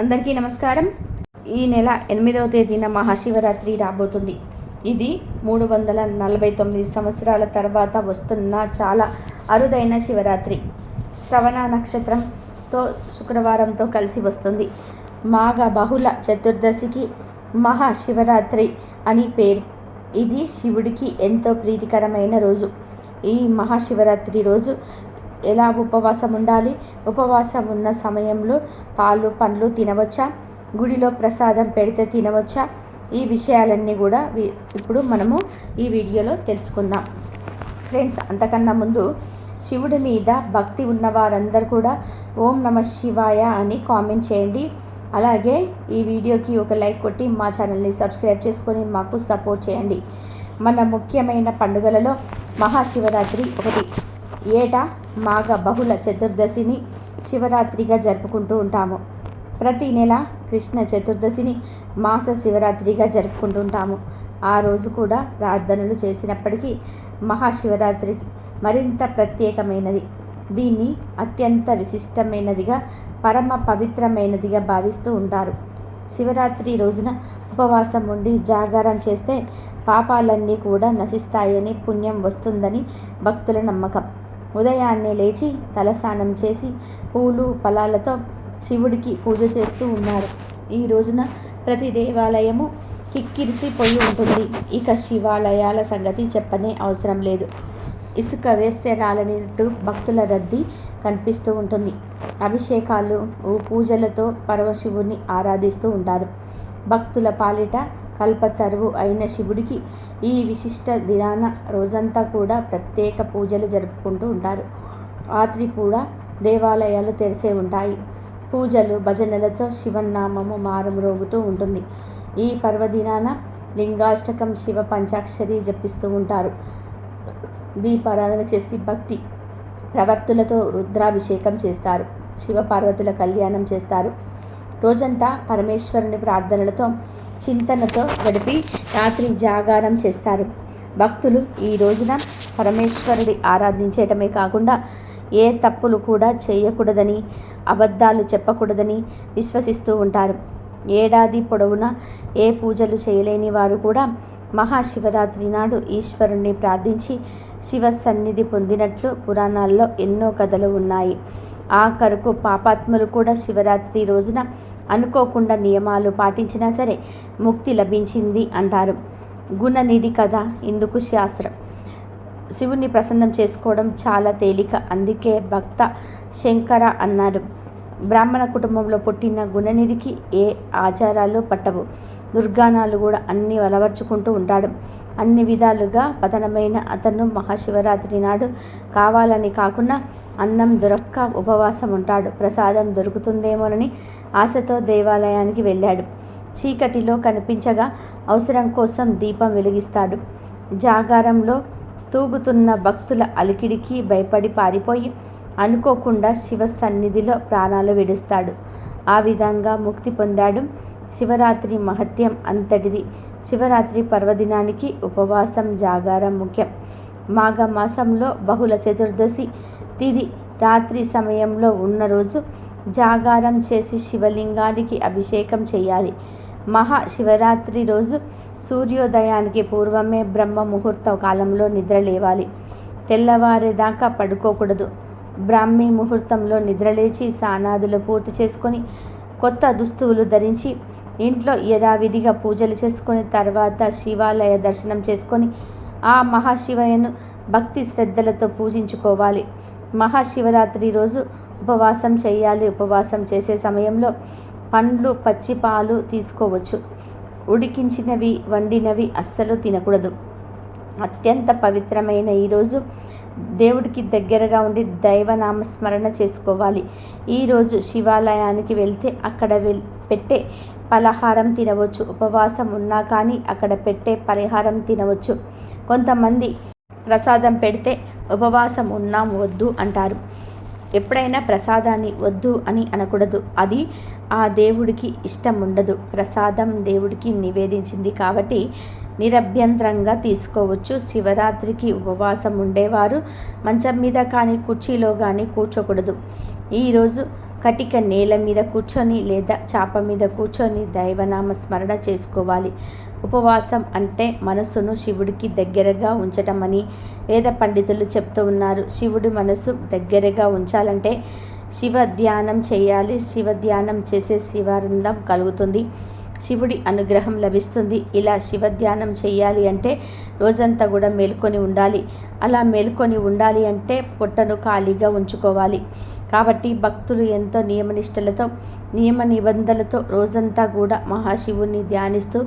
అందరికీ నమస్కారం. ఈ నెల ఎనిమిదవ తేదీన మహాశివరాత్రి రాబోతుంది. ఇది మూడు వందల నలభై తొమ్మిది సంవత్సరాల తర్వాత వస్తున్న చాలా అరుదైన శివరాత్రి. శ్రవణ నక్షత్రంతో శుక్రవారంతో కలిసి వస్తుంది. మాఘ బహుళ చతుర్దశికి మహాశివరాత్రి అని పేరు. ఇది శివుడికి ఎంతో ప్రీతికరమైన రోజు. ఈ మహాశివరాత్రి రోజు ఎలా ఉపవాసం ఉండాలి? ఉపవాసం ఉన్న సమయంలో పాలు పండ్లు తినవచ్చా? గుడిలో ప్రసాదం పెడితే తినవచ్చా? ఈ విషయాలన్నీ కూడా ఇప్పుడు మనము ఈ వీడియోలో తెలుసుకుందాం. ఫ్రెండ్స్ అంతకన్నా ముందు శివుడి మీద భక్తి ఉన్న వారందరూ కూడా ఓం నమ శివాయ అని కామెంట్ చేయండి. అలాగే ఈ వీడియోకి ఒక లైక్ కొట్టి మా ఛానల్ని సబ్స్క్రైబ్ చేసుకొని మాకు సపోర్ట్ చేయండి. మన ముఖ్యమైన పండుగలలో మహాశివరాత్రి ఒకటి. ఏటా? మాఘ బహుళ చతుర్దశిని శివరాత్రిగా జరుపుకుంటూ ఉంటాము. ప్రతి నెల కృష్ణ చతుర్దశిని మాస శివరాత్రిగా జరుపుకుంటుంటాము ఆ రోజు కూడా ప్రార్థనలు చేసినప్పటికీ మహాశివరాత్రి మరింత ప్రత్యేకమైనది. దీన్ని అత్యంత విశిష్టమైనదిగా పరమ పవిత్రమైనదిగా భావిస్తూ ఉంటారు. శివరాత్రి రోజున ఉపవాసం ఉండి జాగారం చేస్తే పాపాలన్నీ కూడా నశిస్తాయని పుణ్యం వస్తుందని భక్తుల నమ్మకం. ఉదయాన్నే లేచి తలస్నానం చేసి పూలు ఫలాలతో శివుడికి పూజ చేస్తూ ఉన్నారు. ఈ రోజున ప్రతి దేవాలయము కిక్కిరిసిపోయి ఉంటుంది. ఇక శివాలయాల సంగతి చెప్పనే అవసరం లేదు. ఇసుక వేస్తే రాలనినట్టు భక్తుల రద్దీ కనిపిస్తూ ఉంటుంది. అభిషేకాలు పూజలతో పరమశివుని ఆరాధిస్తూ ఉంటారు. భక్తుల పాలిట కల్పతరువు అయిన శివుడికి ఈ విశిష్ట దినాన రోజంతా కూడా ప్రత్యేక పూజలు జరుపుకుంటూ ఉంటారు. రాత్రి కూడా దేవాలయాలు తెరిసే ఉంటాయి. పూజలు భజనలతో శివనామము మారుమ్రోగుతూ ఉంటుంది. ఈ పర్వదినాన లింగాష్టకం శివ పంచాక్షరి జపిస్తూ ఉంటారు. దీపారాధన చేసి భక్తి ప్రవర్తులతో రుద్రాభిషేకం చేస్తారు. శివపార్వతుల కళ్యాణం చేస్తారు. రోజంతా పరమేశ్వరుని ప్రార్థనలతో చింతనతో గడిపి రాత్రి జాగారం చేస్తారు. భక్తులు ఈ రోజున పరమేశ్వరుడి ఆరాధించటమే కాకుండా ఏ తప్పులు కూడా చేయకూడదని అబద్ధాలు చెప్పకూడదని విశ్వసిస్తూ ఉంటారు. ఏడాది పొడవునా ఏ పూజలు చేయలేని వారు కూడా మహాశివరాత్రి నాడు ఈశ్వరుణ్ణి ప్రార్థించి శివ సన్నిధి పొందినట్లు పురాణాల్లో ఎన్నో కథలు ఉన్నాయి. ఆఖరుకు పాపాత్ములు కూడా శివరాత్రి రోజున అనుకోకుండా నియమాలు పాటించినా సరే ముక్తి లభించింది అంటారు. గుణనిధి కథ ఇందుకు శాస్త్రం. శివుణ్ణి ప్రసన్నం చేసుకోవడం చాలా తేలిక. అందుకే భక్త శంకర అన్నారు. బ్రాహ్మణ కుటుంబంలో పుట్టిన గుణనిధికి ఏ ఆచారాలు పట్టవు. దుర్గానాలు కూడా అన్నీ అలవర్చుకుంటూ ఉంటాడు. అన్ని విధాలుగా పతనమైన అతను మహాశివరాత్రి నాడు కావాలని కాకుండా అన్నం దొరక్క ఉపవాసం ఉంటాడు. ప్రసాదం దొరుకుతుందేమోనని ఆశతో దేవాలయానికి వెళ్ళాడు. చీకటిలో కనిపించగా అవసరం కోసం దీపం వెలిగిస్తాడు. జాగారంలో తూగుతున్న భక్తుల అలికిడికి భయపడి పారిపోయి అనుకోకుండా శివ సన్నిధిలో ప్రాణాలు విడుస్తాడు. ఆ విధంగా ముక్తి పొందాడు. శివరాత్రి మహత్యం అంతటిది. శివరాత్రి పర్వదినానికి ఉపవాసం జాగారం ముఖ్యం. మాఘ మాసంలో బహుళ చతుర్దశి తిది రాత్రి సమయంలో ఉన్న రోజు జాగారం చేసి శివలింగానికి అభిషేకం చేయాలి. మహాశివరాత్రి రోజు సూర్యోదయానికి పూర్వమే బ్రహ్మ ముహూర్త కాలంలో నిద్ర లేవాలి. తెల్లవారేదాకా పడుకోకూడదు. బ్రాహ్మీ ముహూర్తంలో నిద్రలేచి సానాదులు పూర్తి చేసుకొని కొత్త దుస్తువులు ధరించి ఇంట్లో యథావిధిగా పూజలు చేసుకొని తర్వాత శివాలయ దర్శనం చేసుకొని ఆ మహాశివయ్యను భక్తి శ్రద్ధలతో పూజించుకోవాలి. మహాశివరాత్రి రోజు ఉపవాసం చేయాలి. ఉపవాసం చేసే సమయంలో పండ్లు పచ్చి పాలు తీసుకోవచ్చు. ఉడికించినవి వండినవి అస్సలు తినకూడదు. అత్యంత పవిత్రమైన ఈరోజు దేవుడికి దగ్గరగా ఉండి దైవనామస్మరణ చేసుకోవాలి. ఈరోజు శివాలయానికి వెళ్తే అక్కడ వెల్ పెట్టే పలహారం తినవచ్చు ఉపవాసం ఉన్నా కానీ అక్కడ పెట్టే పలహారం తినవచ్చు. కొంతమంది ప్రసాదం పెడితే ఉపవాసం ఉన్నాం వద్దు అంటారు. ఎప్పుడైనా ప్రసాదాన్ని వద్దు అని అనకూడదు. అది ఆ దేవుడికి ఇష్టం ఉండదు. ప్రసాదం దేవుడికి నివేదించింది కాబట్టి నిరభ్యంతరంగా తీసుకోవచ్చు. శివరాత్రికి ఉపవాసం ఉండేవారు. మంచం మీద కానీ కుర్చీలో కానీ కూర్చోకూడదు. ఈరోజు కటిక నేల మీద కూర్చొని లేదా చాప మీద కూర్చొని దైవనామ స్మరణ చేసుకోవాలి. ఉపవాసం అంటే మనస్సును శివుడికి దగ్గరగా ఉంచటమని వేద పండితులు చెప్తూ ఉన్నారు. శివుడి మనసు దగ్గరగా ఉంచాలంటే శివ ధ్యానం చేయాలి. శివ ధ్యానం చేసే శివానందం కలుగుతుంది. శివుడి అనుగ్రహం లభిస్తుంది. ఇలా శివ ధ్యానం చేయాలి అంటే రోజంతా కూడా మేల్కొని ఉండాలి. అలా మేల్కొని ఉండాలి అంటే పొట్టను ఖాళీగా ఉంచుకోవాలి. కాబట్టి భక్తులు ఎంతో నియమనిష్టలతో నియమ నిబంధనలతో రోజంతా కూడా మహాశివుణ్ణి ధ్యానిస్తూ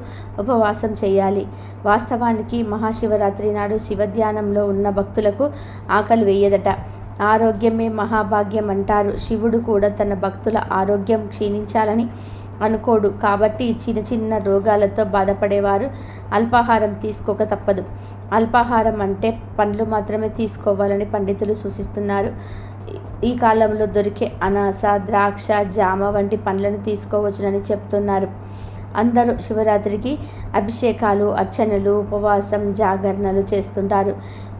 ఉపవాసం చేయాలి. వాస్తవానికి మహాశివరాత్రి నాడు శివధ్యానంలో ఉన్న భక్తులకు ఆకలి వేయదట. ఆరోగ్యమే మహాభాగ్యం అంటారు. శివుడు కూడా తన భక్తుల ఆరోగ్యం క్షీణించాలని అనుకోడు. కాబట్టి చిన్న చిన్న రోగాలతో బాధపడేవారు అల్పాహారం తీసుకోక తప్పదు. అల్పాహారం అంటే పండ్లు మాత్రమే తీసుకోవాలని పండితులు సూచిస్తున్నారు. ఈ కాలంలో దొరికే అనాస ద్రాక్ష జామ వంటి పండ్లను తీసుకోవచ్చునని చెప్తున్నారు. అందరూ శివరాత్రికి అభిషేకాలు అర్చనలు ఉపవాసం జాగరణలు చేస్తుంటారు.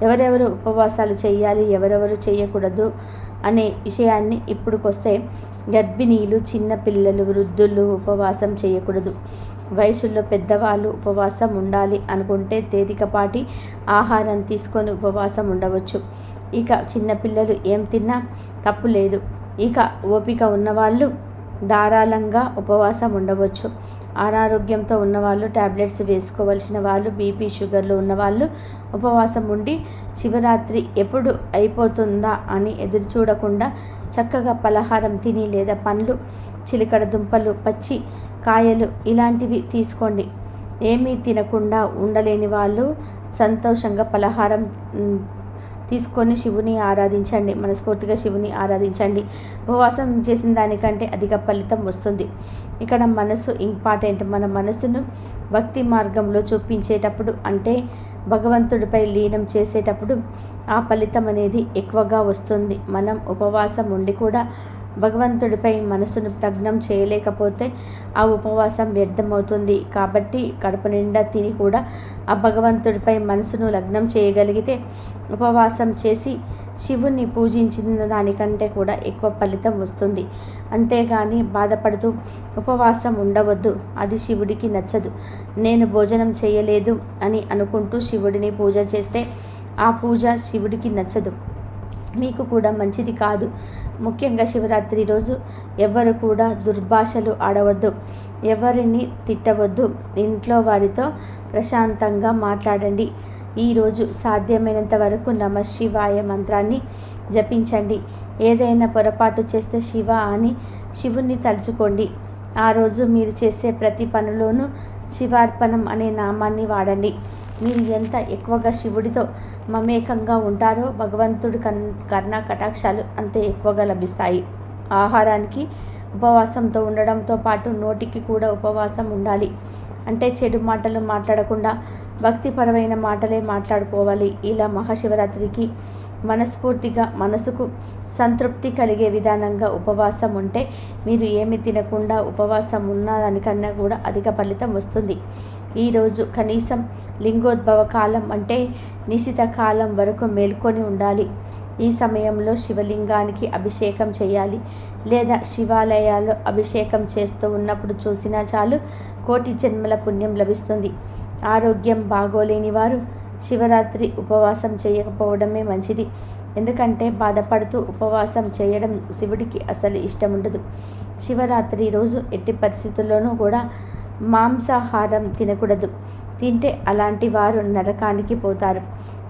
ఎవరెవరు ఉపవాసాలు చేయాలి ఎవరెవరు చేయకూడదు అనే విషయాన్ని ఇప్పుడుకొస్తే గర్భిణీలు చిన్నపిల్లలు వృద్ధులు ఉపవాసం చేయకూడదు. వయసులో పెద్దవాళ్ళు ఉపవాసం ఉండాలి అనుకుంటే తేలికపాటి ఆహారం తీసుకొని ఉపవాసం ఉండవచ్చు. ఇక చిన్నపిల్లలు ఏం తిన్నా తప్పు లేదు. ఇక ఓపిక ఉన్నవాళ్ళు ధారాళంగా ఉపవాసం ఉండవచ్చు. అనారోగ్యంతో ఉన్నవాళ్ళు ట్యాబ్లెట్స్ వేసుకోవలసిన వాళ్ళు బీపీ షుగర్లు ఉన్నవాళ్ళు ఉపవాసం ఉండి శివరాత్రి ఎప్పుడు అయిపోతుందా అని ఎదురు చూడకుండా చక్కగా పలహారం తిని లేదా పండ్లు చిలికడ దుంపలు పచ్చి కాయలు ఇలాంటివి తీసుకోండి. ఏమీ తినకుండా ఉండలేని వాళ్ళు సంతోషంగా పలహారం తీసుకొని శివుని ఆరాధించండి. మనస్ఫూర్తిగా శివుని ఆరాధించండి. ఉపవాసం చేసిన దానికంటే అధిక ఫలితం వస్తుంది. ఇక్కడ మనసు ఇంపార్టెంట్. మన మనసును భక్తి మార్గంలో చూపించేటప్పుడు అంటే భగవంతుడిపై లీనం చేసేటప్పుడు ఆ ఫలితం అనేది ఎక్కువగా వస్తుంది. మనం ఉపవాసం ఉండి కూడా భగవంతుడిపై మనసును ప్రజ్ఞం చేయలేకపోతే ఆ ఉపవాసం వ్యర్థమవుతుంది. కాబట్టి కడుపు నిండా తిని కూడా ఆ భగవంతుడిపై మనసును లగ్నం చేయగలిగితే ఉపవాసం చేసి శివుణ్ణి పూజించిన దానికంటే కూడా ఎక్కువ ఫలితం వస్తుంది. అంతేగాని బాధపడుతూ ఉపవాసం ఉండవద్దు. అది శివుడికి నచ్చదు. నేను భోజనం చేయలేదు అని అనుకుంటూ శివుడిని పూజ చేస్తే ఆ పూజ శివుడికి నచ్చదు. మీకు కూడా మంచిది కాదు. ముఖ్యంగా శివరాత్రి రోజు ఎవరు కూడా దుర్భాషలు ఆడవద్దు. ఎవరిని తిట్టవద్దు. ఇంట్లో వారితో ప్రశాంతంగా మాట్లాడండి. ఈరోజు సాధ్యమైనంత వరకు నమ శివాయ మంత్రాన్ని జపించండి. ఏదైనా పొరపాటు చేస్తే శివ అని శివుణ్ణి తలుచుకోండి. ఆ రోజు మీరు చేసే ప్రతి పనిలోనూ శివార్పణం అనే నామాన్ని వాడండి. మీరు ఎంత ఎక్కువగా శివుడితో మమేకంగా ఉంటారో భగవంతుడి కన్ కర్ణ కటాక్షాలు అంతే ఎక్కువగా లభిస్తాయి. ఆహారానికి ఉపవాసంతో ఉండడంతో పాటు నోటికి కూడా ఉపవాసం ఉండాలి. అంటే చెడు మాటలు మాట్లాడకుండా భక్తిపరమైన మాటలే మాట్లాడుకోవాలి. ఇలా మహాశివరాత్రికి మనస్ఫూర్తిగా మనసుకు సంతృప్తి కలిగే విధానంగా ఉపవాసం ఉంటే మీరు ఏమి తినకుండా ఉపవాసం ఉన్నదానికన్నా కూడా అధిక ఫలితం వస్తుంది. ఈరోజు కనీసం లింగోద్భవ కాలం అంటే నిశిత కాలం వరకు మేల్కొని ఉండాలి. ఈ సమయంలో శివలింగానికి అభిషేకం చేయాలి లేదా శివాలయాల్లో అభిషేకం చేస్తూ ఉన్నప్పుడు చూసినా చాలు కోటి జన్మల పుణ్యం లభిస్తుంది. ఆరోగ్యం బాగోలేని వారు శివరాత్రి ఉపవాసం చేయకపోవడమే మంచిది. ఎందుకంటే బాధపడుతూ ఉపవాసం చేయడం శివుడికి అసలు ఇష్టం ఉండదు శివరాత్రి రోజు ఎట్టి పరిస్థితుల్లోనూ కూడా మాంసాహారం తినకూడదు. తింటే అలాంటి వారు నరకానికి పోతారు.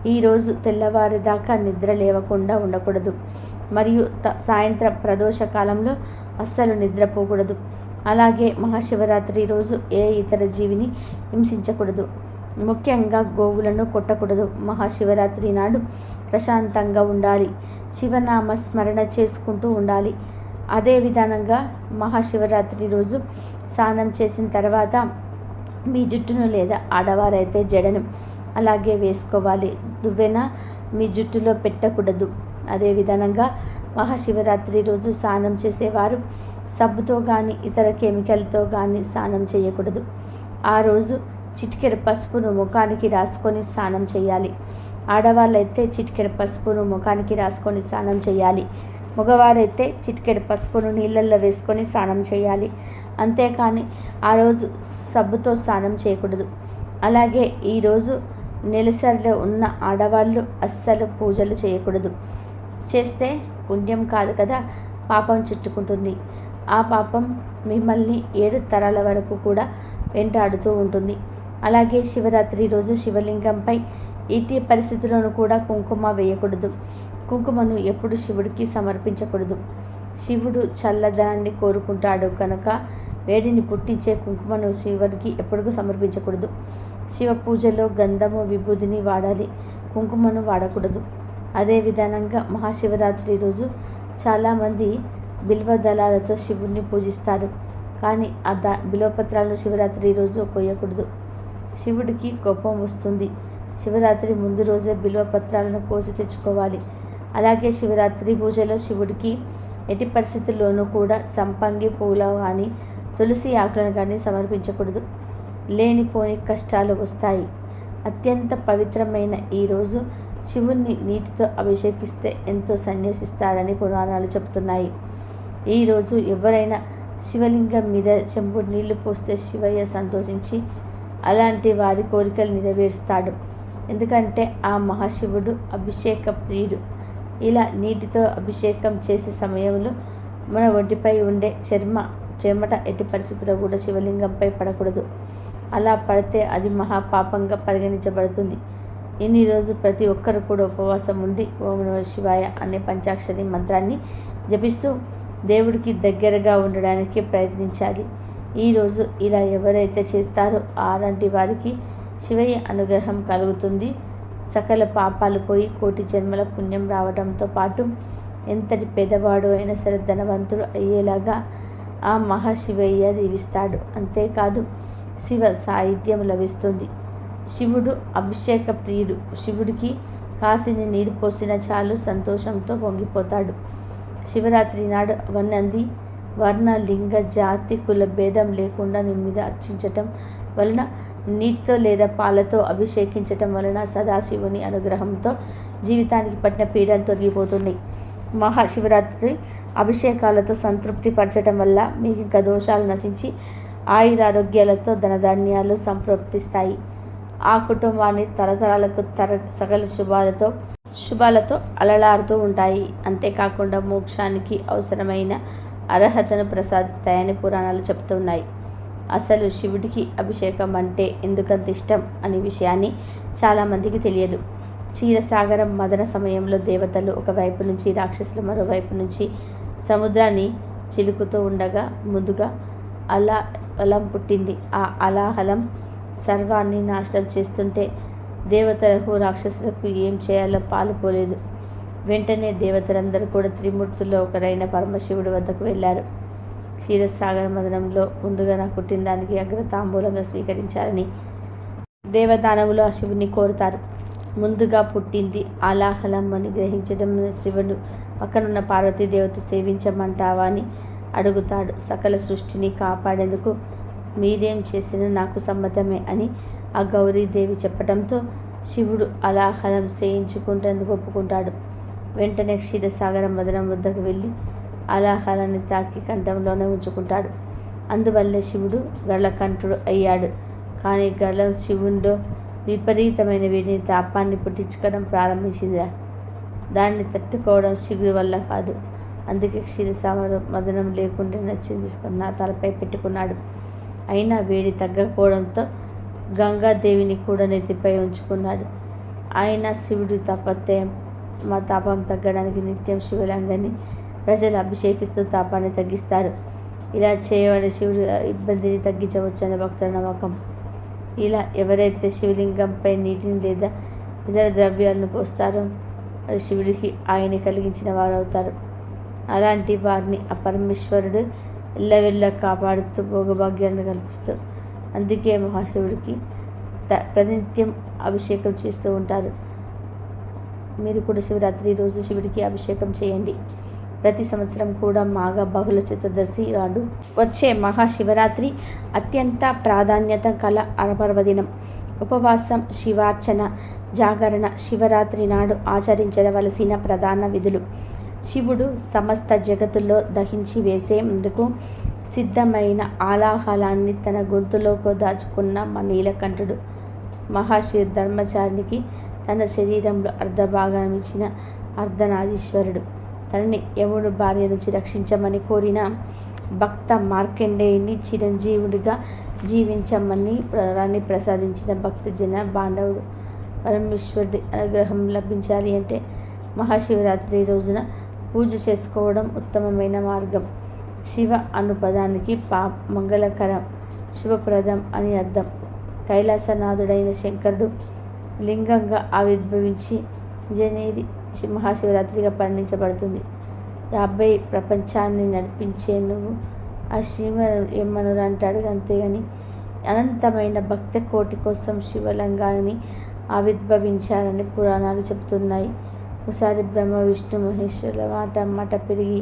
ఈరోజు తెల్లవారిదాకా నిద్ర లేవకుండా ఉండకూడదు. మరియు త సాయంత్రం ప్రదోష కాలంలో అస్సలు నిద్రపోకూడదు. అలాగే మహాశివరాత్రి రోజు ఏ ఇతర జీవిని హింసించకూడదు. ముఖ్యంగా గోవులను కొట్టకూడదు. మహాశివరాత్రి నాడు ప్రశాంతంగా ఉండాలి. శివనామ స్మరణ చేసుకుంటూ ఉండాలి. అదే విధానంగా మహాశివరాత్రి రోజు స్నానం చేసిన తర్వాత మీ జుట్టును లేదా ఆడవారైతే జడను అలాగే వేసుకోవాలి. దువ్వెన మీ జుట్టులో పెట్టకూడదు. అదే విధానంగా మహాశివరాత్రి రోజు స్నానం చేసేవారు సబ్బుతో కానీ ఇతర కెమికల్తో కానీ స్నానం చేయకూడదు. ఆ రోజు చిటికెడు పసుపును ముఖానికి రాసుకొని స్నానం చేయాలి. ఆడవాళ్ళైతే చిటికెడు పసుపును ముఖానికి రాసుకొని స్నానం చేయాలి. మగవారైతే చిటికెడు పసుపును నీళ్ళల్లో వేసుకొని స్నానం చేయాలి. అంతేకాని ఆ రోజు సబ్బుతో స్నానం చేయకూడదు. అలాగే ఈరోజు నెలసరిలో ఉన్న ఆడవాళ్ళు అస్సలు పూజలు చేయకూడదు. చేస్తే పుణ్యం కాదు కదా పాపం చుట్టుకుంటుంది. ఆ పాపం మిమ్మల్ని ఏడు తరాల వరకు కూడా వెంటాడుతూ ఉంటుంది. అలాగే శివరాత్రి రోజు శివలింగంపై ఇటీ పరిస్థితులను కూడా కుంకుమ వేయకూడదు. కుంకుమను ఎప్పుడు శివుడికి సమర్పించకూడదు. శివుడు చల్లదనాన్ని కోరుకుంటాడు కనుక వేడిని పుట్టించే కుంకుమను శివుడికి ఎప్పుడు సమర్పించకూడదు. శివ పూజలో గంధము విభూదిని వాడాలి. కుంకుమను వాడకూడదు. అదే విధానంగా మహాశివరాత్రి రోజు చాలామంది బిల్వ దళాలతో శివుణ్ణి పూజిస్తారు. కానీ ఆ ద బిల్వపత్రాలను శివరాత్రి రోజు పోయకూడదు. శివుడికి కోపం వస్తుంది. శివరాత్రి ముందు రోజే బిల్వపత్రాలను కోసి తెచ్చుకోవాలి. అలాగే శివరాత్రి పూజలో శివుడికి ఎట్టి పరిస్థితుల్లోనూ కూడా సంపంగి పూల కానీ తులసి ఆకులను కానీ సమర్పించకూడదు. లేనిపోని కష్టాలు వస్తాయి. అత్యంత పవిత్రమైన ఈరోజు శివుణ్ణి నీటితో అభిషేకిస్తే ఎంతో సన్యసిస్తారని పురాణాలు చెబుతున్నాయి. ఈరోజు ఎవరైనా శివలింగం మీద చెంబు నీళ్ళు పోస్తే శివయ్య సంతోషించి అలాంటి వారి కోరికలు నెరవేరుస్తాడు. ఎందుకంటే ఆ మహాశివుడు అభిషేక ప్రియుడు. ఇలా నీటితో అభిషేకం చేసే సమయంలో మన ఒంటిపై ఉండే చర్మ చెమట ఎట్టి పరిస్థితుల్లో కూడా శివలింగంపై పడకూడదు. అలా పడితే అది మహాపాపంగా పరిగణించబడుతుంది. ఇన్ని రోజు ప్రతి ఒక్కరు కూడా ఉపవాసం ఉండి ఓం నమ శివాయ అనే పంచాక్షరి మంత్రాన్ని జపిస్తూ దేవుడికి దగ్గరగా ఉండడానికి ప్రయత్నించాలి. ఈరోజు ఇలా ఎవరైతే చేస్తారో అలాంటి వారికి శివయ్య అనుగ్రహం కలుగుతుంది. సకల పాపాలు పోయి కోటి జన్మల పుణ్యం రావడంతో పాటు ఎంతటి పేదవాడు అయినా సరే ధనవంతుడు అయ్యేలాగా ఆ మహాశివయ్య దీవిస్తాడు. అంతేకాదు శివ సాహిత్యం లభిస్తుంది. శివుడు అభిషేక ప్రియుడు. శివుడికి కాసిని నీరు పోసిన చాలు సంతోషంతో పొంగిపోతాడు. శివరాత్రి నాడు వన్నంది వర్ణ లింగ జాతి కుల భేదం లేకుండా నీ మీద అర్చించటం వలన నీటితో లేదా పాలతో అభిషేకించటం వలన సదాశివుని అనుగ్రహంతో జీవితానికి పట్టిన పీడలు తొలగిపోతున్నాయి. మహాశివరాత్రి అభిషేకాలతో సంతృప్తి పరచడం వల్ల మీకు ఇంకా దోషాలు నశించి ఆయురారోగ్యాలతో ధనధాన్యాలు సంతృప్తిస్తాయి ఆ కుటుంబాన్ని తరతరాలకు తర సకల శుభాలతో శుభాలతో అలలారుతూ ఉంటాయి. అంతేకాకుండా మోక్షానికి అవసరమైన అర్హతను ప్రసాదిస్తాయని పురాణాలు చెప్తున్నాయి అసలు శివుడికి అభిషేకం అంటే ఎందుకంత ఇష్టం అనే విషయాన్ని చాలామందికి తెలియదు. క్షీరసాగరం మదన సమయంలో దేవతలు ఒకవైపు నుంచి రాక్షసులు మరోవైపు నుంచి సముద్రాన్ని చిలుకుతూ ఉండగా ముందుగా అలా అలం పుట్టింది. ఆ అలాహలం సర్వాన్ని నాశనం చేస్తుంటే దేవతలకు రాక్షసులకు ఏం చేయాలో పాలుపోలేదు వెంటనే దేవతలందరూ కూడా త్రిమూర్తుల్లో ఒకరైన పరమశివుడి వద్దకు వెళ్ళారు. క్షీరసాగర మదనంలో ముందుగా నా పుట్టినదానికి అగ్రతాంబూలంగా స్వీకరించాలని దేవదానములు ఆ శివుని కోరుతారు. ముందుగా పుట్టింది అలాహలం అని గ్రహించడం శివుడు. పక్కనున్న పార్వతీదేవత సేవించమంటావా అని అడుగుతాడు. సకల సృష్టిని కాపాడేందుకు మీరేం చేసినా నాకు సమ్మతమే అని ఆ గౌరీదేవి చెప్పడంతో శివుడు అలాహలం చేయించుకుంటేందుకు ఒప్పుకుంటాడు. వెంటనే క్షీరసాగర మదనం వద్దకు వెళ్ళి అలాహారాన్ని తాకి కంఠంలోనే ఉంచుకుంటాడు. అందువల్లే శివుడు గళ్ళకంఠుడు అయ్యాడు. కానీ గళ్ళం శివుడు విపరీతమైన వీడిని తాపాన్ని పుట్టించుకోవడం ప్రారంభించిందిరా. దాన్ని తట్టుకోవడం శివుడి వల్ల కాదు. అందుకే క్షీరసామర మదనం లేకుండా నచ్చింది తీసుకున్న తలపై పెట్టుకున్నాడు. అయినా వేడి తగ్గకపోవడంతో గంగాదేవిని కూడా నెత్తిపై ఉంచుకున్నాడు. ఆయన శివుడు తపత్యం మా తాపం తగ్గడానికి నిత్యం శివలింగాన్ని ప్రజలు అభిషేకిస్తూ తాపాన్ని తగ్గిస్తారు. ఇలా చేయబడి శివుడు ఇబ్బందిని తగ్గించవచ్చని భక్తుల నమ్మకం. ఇలా ఎవరైతే శివలింగంపై నీటిని లేదా ఇతర ద్రవ్యాలను పోస్తారో అది శివుడికి ఆయన కలిగించిన వారు అవుతారు అలాంటి వారిని ఆ పరమేశ్వరుడు ఎల్లవెల్ల కాపాడుతూ భోగభాగ్యాలను కల్పిస్తూ అందుకే మహాశివుడికి త ప్రతినిత్యం అభిషేకం చేస్తూ ఉంటారు. మీరు కూడా శివరాత్రి రోజు శివుడికి అభిషేకం చేయండి. ప్రతి సంవత్సరం కూడా మాఘ బహుళ చతుర్దశి నాడు వచ్చే మహాశివరాత్రి అత్యంత ప్రాధాన్యత కల పర్వదినం ఉపవాసం శివార్చన జాగరణ శివరాత్రి నాడు ఆచరించవలసిన ప్రధాన విధులు. శివుడు సమస్త జగత్తులో దహించి వేసేందుకు సిద్ధమైన ఆలాహలాన్ని తన గొంతులోకి దాచుకున్న మా నీలకంఠుడు. మహాశివ ధర్మచారికి తన శరీరంలో అర్ధభాగం ఇచ్చిన అర్ధనాదీశ్వరుడు. తనని యముడు భార్య నుంచి రక్షించమని కోరిన భక్త మార్కండేయుని చిరంజీవుడిగా జీవించమని వరాన్ని ప్రసాదించిన భక్తజన బాంధవుడు. పరమేశ్వరుడి అనుగ్రహం లభించాలి అంటే మహాశివరాత్రి రోజున పూజ చేసుకోవడం ఉత్తమమైన మార్గం. శివ అను పదానికి పా మంగళకరం శుభప్రదం అని అర్థం. కైలాసనాథుడైన శంకరుడు లింగంగా ఆవిర్భవించి జనేరి మహాశివరాత్రిగా పరిగణించబడుతుంది యాభై ప్రపంచాన్ని నడిపించే నువ్వు ఆ శివ ఏమనురు అంటాడు అంతేగాని అనంతమైన భక్త కోటి కోసం శివలింగాన్ని ఆవిర్భవించారని పురాణాలు చెబుతున్నాయి. ఒకసారి బ్రహ్మ విష్ణు మహేశ్వరుల మాట మాట పెరిగి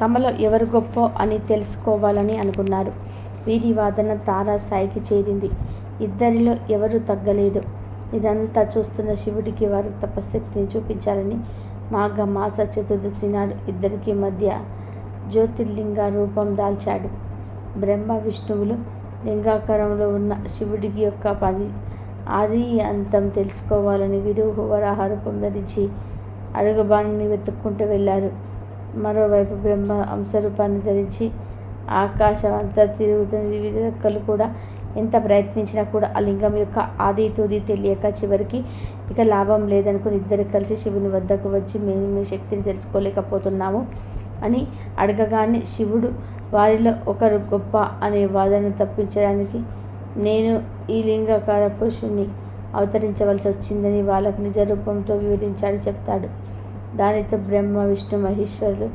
తమలో ఎవరు గొప్ప అని తెలుసుకోవాలని అనుకున్నారు. వీరి వాదన తారా స్థాయికి చేరింది. ఇద్దరిలో ఎవరు తగ్గలేదు. ఇదంతా చూస్తున్న శివుడికి వారు తపశక్తిని చూపించాలని మాఘ మాస చతుర్దశి నాడు ఇద్దరికి మధ్య జ్యోతిర్లింగ రూపం దాల్చాడు. బ్రహ్మ విష్ణువులు లింగాకారంలో ఉన్న శివుడికి యొక్క పది ఆది అంతం తెలుసుకోవాలని వీరు వరాహ రూపం ధరించి అడుగుబాణిని వెతుక్కుంటూ వెళ్ళారు. మరోవైపు బ్రహ్మ అంశరూపాన్ని ధరించి ఆకాశం అంతా తిరుగుతున్న వివిధ రెక్కలు కూడా ఎంత ప్రయత్నించినా కూడా ఆ లింగం యొక్క ఆది తుది తెలియక చివరికి ఇక లాభం లేదనుకుని ఇద్దరు కలిసి శివుని వద్దకు వచ్చి మేము మీ శక్తిని తెలుసుకోలేకపోతున్నాము అని అడగగానే శివుడు వారిలో ఒకరు గొప్ప అనే వాదనను తప్పించడానికి నేను ఈ లింగకార పురుషుణ్ణి అవతరించవలసి వచ్చిందని వాళ్ళకు నిజ రూపంతో వివరించాడు చెప్తాడు. దానితో బ్రహ్మ విష్ణు మహేశ్వరులు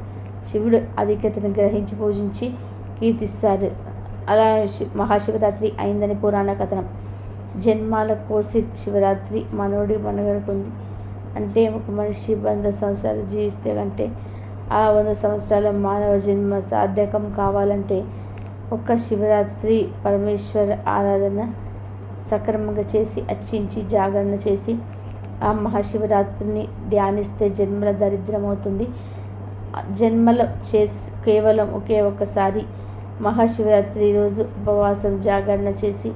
శివుడు అధిక్యతను గ్రహించి పూజించి కీర్తిస్తారు. అలా మహాశివరాత్రి అయిందని పురాణ కథనం. జన్మాల కోసి శివరాత్రి మనోడి మనగడుకుంది. అంటే ఒక మనిషి వంద సంవత్సరాలు జీవిస్తే అంటే ఆ వంద సంవత్సరాల మానవ జన్మ సార్థకం కావాలంటే ఒక్క శివరాత్రి పరమేశ్వర ఆరాధన సక్రమంగా చేసి అర్చించి జాగరణ చేసి ఆ మహాశివరాత్రిని ధ్యానిస్తే జన్మల దరిద్రమవుతుంది. జన్మల జన్మలో చేసి కేవలం ఒకే ఒక్కసారి మహాశివరాత్రి రోజు ఉపవాసం జాగరణ చేసి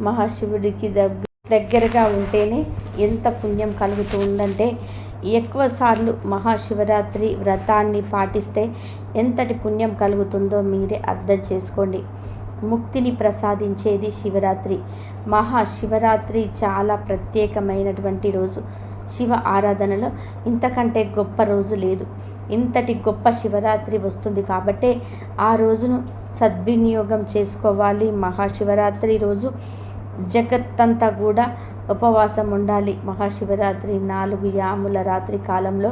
మహాశివుడికి దగ్గ దగ్గరగా ఉంటేనే ఎంత పుణ్యం కలుగుతూ ఉందంటే ఎక్కువసార్లు మహాశివరాత్రి వ్రతాన్ని పాటిస్తే ఎంతటి పుణ్యం కలుగుతుందో మీరే అర్థం చేసుకోండి. ముక్తిని ప్రసాదించేది శివరాత్రి. మహాశివరాత్రి చాలా ప్రత్యేకమైనటువంటి రోజు. శివ ఆరాధనలో ఇంతకంటే గొప్ప రోజు లేదు. ఇంతటి గొప్ప శివరాత్రి వస్తుంది కాబట్టే ఆ రోజును సద్వినియోగం చేసుకోవాలి. మహాశివరాత్రి రోజు జగత్తంతా కూడా ఉపవాసం ఉండాలి. మహాశివరాత్రి నాలుగు యాముల రాత్రి కాలంలో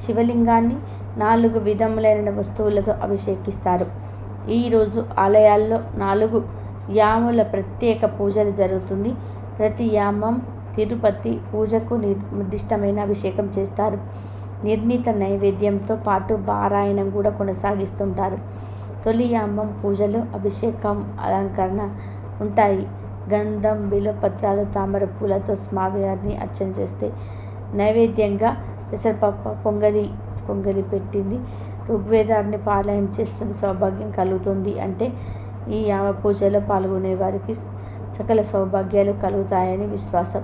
శివలింగాన్ని నాలుగు విధములైన వస్తువులతో అభిషేకిస్తారు. ఈరోజు ఆలయాల్లో నాలుగు యాముల ప్రత్యేక పూజలు జరుగుతుంది. ప్రతి యామం తిరుపతి పూజకు నిర్దిష్టమైన అభిషేకం చేస్తారు. నిర్ణీత నైవేద్యంతో పాటు పారాయణం కూడా కొనసాగిస్తుంటారు. తొలి యామం పూజలు అభిషేకం అలంకరణ ఉంటాయి. గంధం బిలపత్రాలు తామర పూలతో స్వామివారిని అర్చన చేస్తే నైవేద్యంగా పెసరపప్పు పొంగలి పొంగలి పెట్టింది. ఋగ్వేదాన్ని పాలయం చేస్తుంది సౌభాగ్యం కలుగుతుంది అంటే ఈ యామ పూజలో పాల్గొనే వారికి సకల సౌభాగ్యాలు కలుగుతాయని విశ్వాసం.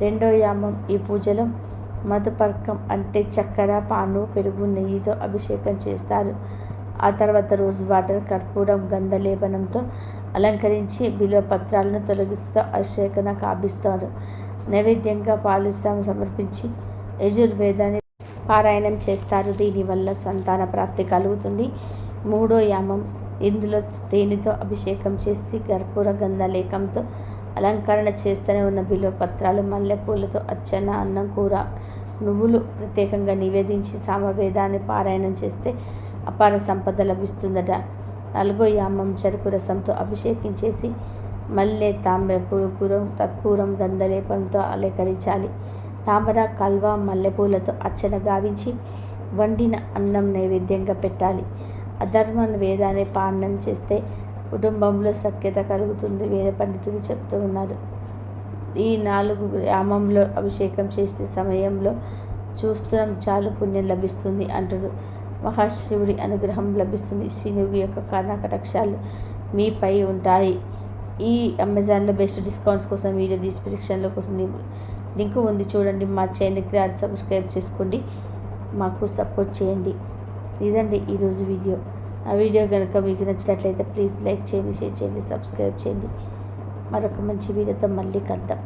రెండో యామం ఈ పూజలో మధుపర్కం అంటే చక్కెర పాను పెరుగు నెయ్యితో అభిషేకం చేస్తారు. ఆ తర్వాత రోజ్ వాటర్ కర్పూరం గంధలేపనంతో అలంకరించి బిలో పత్రాలను తొలగిస్తూ అభిషేకన కాపిస్తారు. నైవేద్యంగా పాలిస్తాము సమర్పించి యజుర్వేదాన్ని పారాయణం చేస్తారు. దీనివల్ల సంతాన ప్రాప్తి కలుగుతుంది. మూడో యామం ఇందులో తేనెతో అభిషేకం చేసి కర్పూర గంధలేకంతో అలంకరణ చేస్తూనే ఉన్న బిల్వ పత్రాలు మల్లెపూలతో అర్చన అన్నం కూర నువ్వులు ప్రత్యేకంగా నివేదించి సామవేదాన్ని పారాయణం చేస్తే అపార సంపద లభిస్తుందట. నలుగో యామం చెరుకు రసంతో అభిషేకించేసి మల్లె తామ్ర పురుగురం తత్పూరం గంధలేపంతో అలంకరించాలి. తామర కల్వ మల్లెపూలతో అర్చన గావించి వండిన అన్నం నైవేద్యంగా పెట్టాలి. అధర్మ వేదాన్ని పానం చేస్తే కుటుంబంలో సఖ్యత కలుగుతుంది వేద పండితులు చెప్తూ ఉన్నారు ఈ నాలుగు గ్రామంలో అభిషేకం చేసే సమయంలో చూస్తున్నాం చాలు పుణ్యం లభిస్తుంది అంటారు మహాశివుడి అనుగ్రహం లభిస్తుంది. శివుడి యొక్క కర్ణకటాక్షాలు మీపై ఉంటాయి. ఈ అమెజాన్లో బెస్ట్ డిస్కౌంట్స్ కోసం వీడియో డిస్క్రిప్షన్లో కోసం లింక్ ఉంది చూడండి. మా ఛానల్కి సబ్స్క్రైబ్ చేసుకోండి. మాకు సపోర్ట్ చేయండి. ఇదండి ఈరోజు వీడియో. ఆ వీడియో కనుక మీకు నచ్చినట్లయితే ప్లీజ్ లైక్ చేయండి షేర్ చేయండి సబ్స్క్రైబ్ చేయండి. మరొక మంచి వీడియోతో మళ్ళీ కలుద్దాం.